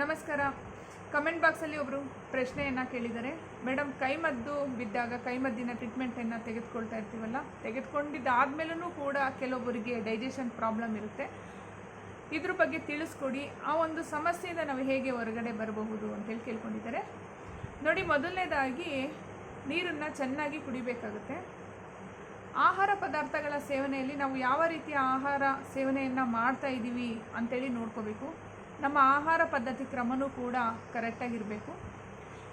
ನಮಸ್ಕಾರ. ಕಮೆಂಟ್ ಬಾಕ್ಸಲ್ಲಿ ಒಬ್ಬರು ಪ್ರಶ್ನೆಯನ್ನು ಕೇಳಿದ್ದಾರೆ. ಮೇಡಮ್ ಕೈಮದ್ದು ಬಿದ್ದಾಗ ಕೈಮದ್ದಿನ ಟ್ರೀಟ್ಮೆಂಟನ್ನು ತೆಗೆದುಕೊಳ್ತಾ ಇರ್ತೀವಲ್ಲ ತೆಗೆದುಕೊಂಡಿದ್ದಾದ್ಮೇಲೂ ಕೂಡ ಕೆಲವೊಬ್ಬರಿಗೆ ಡೈಜೆಷನ್ ಪ್ರಾಬ್ಲಮ್ ಇರುತ್ತೆ. ಇದ್ರ ಬಗ್ಗೆ ತಿಳಿಸ್ಕೊಡಿ. ಆ ಒಂದು ಸಮಸ್ಯೆಯಿಂದ ನಾವು ಹೇಗೆ ಹೊರಗಡೆ ಬರಬಹುದು ಅಂತೇಳಿ ಕೇಳ್ಕೊಂಡಿದ್ದಾರೆ. ನೋಡಿ, ಮೊದಲನೇದಾಗಿ ನೀರನ್ನು ಚೆನ್ನಾಗಿ ಕುಡಿಬೇಕಾಗುತ್ತೆ. ಆಹಾರ ಪದಾರ್ಥಗಳ ಸೇವನೆಯಲ್ಲಿ ನಾವು ಯಾವ ರೀತಿಯ ಆಹಾರ ಸೇವನೆಯನ್ನು ಮಾಡ್ತಾ ಇದ್ದೀವಿ ಅಂತೇಳಿ ನೋಡ್ಕೋಬೇಕು. ನಮ್ಮ ಆಹಾರ ಪದ್ಧತಿ ಕ್ರಮನೂ ಕೂಡ ಕರೆಕ್ಟಾಗಿರಬೇಕು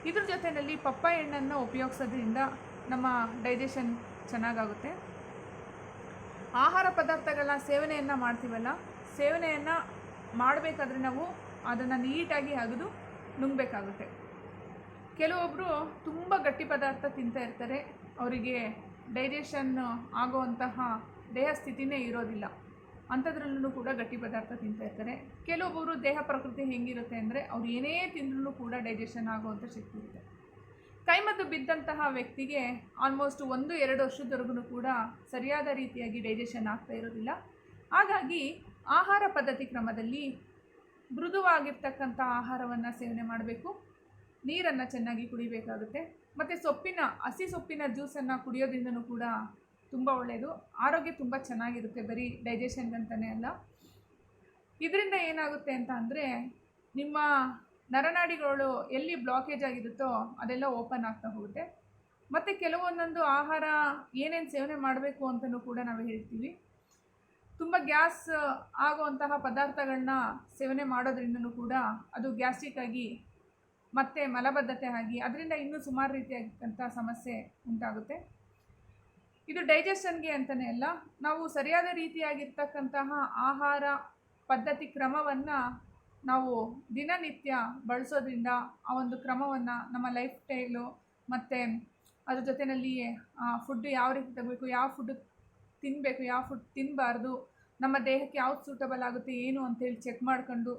ಇದ್ರ ಜೊತೆಯಲ್ಲಿ ಪಪ್ಪಾಯ ಎಣ್ಣನ್ನು ಉಪಯೋಗಿಸೋದ್ರಿಂದ ನಮ್ಮ ಡೈಜೆಷನ್ ಚೆನ್ನಾಗಾಗುತ್ತೆ. ಆಹಾರ ಪದಾರ್ಥಗಳ ಸೇವನೆಯನ್ನು ಮಾಡ್ತೀವಲ್ಲ, ಸೇವನೆಯನ್ನು ಮಾಡಬೇಕಾದ್ರೆ ನಾವು ಅದನ್ನು ನೀಟಾಗಿ ಅಗೆದು ನುಂಗಬೇಕಾಗುತ್ತೆ. ಕೆಲವೊಬ್ಬರು ತುಂಬ ಗಟ್ಟಿ ಪದಾರ್ಥ ತಿಂತಾ ಇರ್ತಾರೆ, ಅವರಿಗೆ ಡೈಜೆಷನ್ ಆಗುವಂತಹ ದೇಹ ಸ್ಥಿತಿನೇ ಇರೋದಿಲ್ಲ. ಅಂಥದ್ರಲ್ಲೂ ಕೂಡ ಗಟ್ಟಿ ಪದಾರ್ಥ ತಿಂತಾ ಇರ್ತಾರೆ. ಕೆಲವೊಬ್ಬರು ದೇಹ ಪ್ರಕೃತಿ ಹೆಂಗಿರುತ್ತೆ ಅಂದರೆ ಅವ್ರು ಏನೇ ತಿಂದ್ರೂ ಕೂಡ ಡೈಜೆಷನ್ ಆಗುವಂಥ ಶಕ್ತಿ ಇರುತ್ತೆ. ಕೈಮದ್ದು ಬಿದ್ದಂತಹ ವ್ಯಕ್ತಿಗೆ ಆಲ್ಮೋಸ್ಟ್ ಒಂದು, ಎರಡು ವರ್ಷದವರೆಗೂ ಕೂಡ ಸರಿಯಾದ ರೀತಿಯಾಗಿ ಡೈಜೆಷನ್ ಆಗ್ತಾ ಇರೋದಿಲ್ಲ. ಹಾಗಾಗಿ ಆಹಾರ ಪದ್ಧತಿ ಕ್ರಮದಲ್ಲಿ ಮೃದುವಾಗಿರ್ತಕ್ಕಂಥ ಆಹಾರವನ್ನು ಸೇವನೆ ಮಾಡಬೇಕು. ನೀರನ್ನು ಚೆನ್ನಾಗಿ ಕುಡಿಬೇಕಾಗುತ್ತೆ. ಮತ್ತು ಸೊಪ್ಪಿನ, ಹಸಿ ಸೊಪ್ಪಿನ ಜ್ಯೂಸನ್ನು ಕುಡಿಯೋದ್ರಿಂದನೂ ಕೂಡ ತುಂಬ ಒಳ್ಳೆಯದು ಆರೋಗ್ಯ ತುಂಬ ಚೆನ್ನಾಗಿರುತ್ತೆ ಬರೀ ಡೈಜೆಷನ್ಗಂತಲೇ ಅಲ್ಲ. ಇದರಿಂದ ಏನಾಗುತ್ತೆ ಅಂತ ಅಂದರೆ ನಿಮ್ಮ ನರನಾಡಿಗಳು ಎಲ್ಲಿ ಬ್ಲಾಕೇಜ್ ಆಗಿರುತ್ತೋ ಅದೆಲ್ಲ ಓಪನ್ ಆಗ್ತಾ ಹೋಗುತ್ತೆ. ಮತ್ತು ಕೆಲವೊಂದೊಂದು ಆಹಾರ ಏನೇನು ಸೇವನೆ ಮಾಡಬೇಕು ಅಂತಲೂ ಕೂಡ ನಾವು ಹೇಳ್ತೀವಿ. ತುಂಬ ಗ್ಯಾಸ್ ಆಗುವಂತಹ ಪದಾರ್ಥಗಳನ್ನ ಸೇವನೆ ಮಾಡೋದ್ರಿಂದನೂ ಕೂಡ ಅದು ಗ್ಯಾಸ್ಟ್ರಿಕ್ ಆಗಿ ಮತ್ತು ಮಲಬದ್ಧತೆ ಆಗಿ, ಅದರಿಂದ ಇನ್ನೂ ಸುಮಾರು ರೀತಿಯಾದಂಥ ಸಮಸ್ಯೆ ಉಂಟಾಗುತ್ತೆ. ಇದು ಡೈಜೆಷನ್ಗೆ ಅಂತಲೇ ಅಲ್ಲ, ನಾವು ಸರಿಯಾದ ರೀತಿಯಾಗಿರ್ತಕ್ಕಂತಹ ಆಹಾರ ಪದ್ಧತಿ ಕ್ರಮವನ್ನು ನಾವು ದಿನನಿತ್ಯ ಬಳಸೋದ್ರಿಂದ ಆ ಒಂದು ಕ್ರಮವನ್ನು ನಮ್ಮ ಲೈಫ್ ಸ್ಟೈಲು ಮತ್ತು ಅದ್ರ ಜೊತೆಯಲ್ಲಿ ಫುಡ್ಡು ಯಾವ ರೀತಿ ತಗೋಬೇಕು, ಯಾವ ಫುಡ್ ತಿನ್ನಬೇಕು ಯಾವ ಫುಡ್ ತಿನ್ನಬಾರ್ದು ನಮ್ಮ ದೇಹಕ್ಕೆ ಯಾವ್ದು ಸೂಟಬಲ್ ಆಗುತ್ತೆ, ಏನು ಅಂತೇಳಿ ಚೆಕ್ ಮಾಡ್ಕೊಂಡು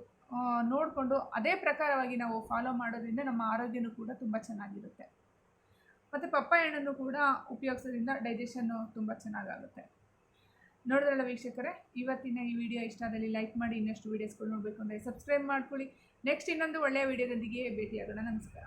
ನೋಡಿಕೊಂಡು ಅದೇ ಪ್ರಕಾರವಾಗಿ ನಾವು ಫಾಲೋ ಮಾಡೋದ್ರಿಂದ ನಮ್ಮ ಆರೋಗ್ಯನೂ ಕೂಡ ತುಂಬ ಚೆನ್ನಾಗಿರುತ್ತೆ. ಮತ್ತು ಪಪ್ಪಾಯ ಹಣ್ಣನ್ನು ಕೂಡ ಉಪಯೋಗಿಸೋದ್ರಿಂದ ಡೈಜೆಷನ್ನು ತುಂಬ ಚೆನ್ನಾಗಾಗುತ್ತೆ. ನೋಡಿದ್ರಲ್ಲ ವೀಕ್ಷಕರೇ, ಇವತ್ತಿನ ಈ ವಿಡಿಯೋ ಇಷ್ಟ ಆದಲ್ಲಿ ಲೈಕ್ ಮಾಡಿ ಇನ್ನಷ್ಟು ವೀಡಿಯೋಸ್ಗಳು ನೋಡಬೇಕು ಅಂದರೆ ಸಬ್ಸ್ಕ್ರೈಬ್ ಮಾಡ್ಕೊಳ್ಳಿ. ನೆಕ್ಸ್ಟ್ ಇನ್ನೊಂದು ಒಳ್ಳೆಯ ವಿಡಿಯೋದೊಂದಿಗೆ ಭೇಟಿಯಾಗೋಣ. ನಮಸ್ಕಾರ.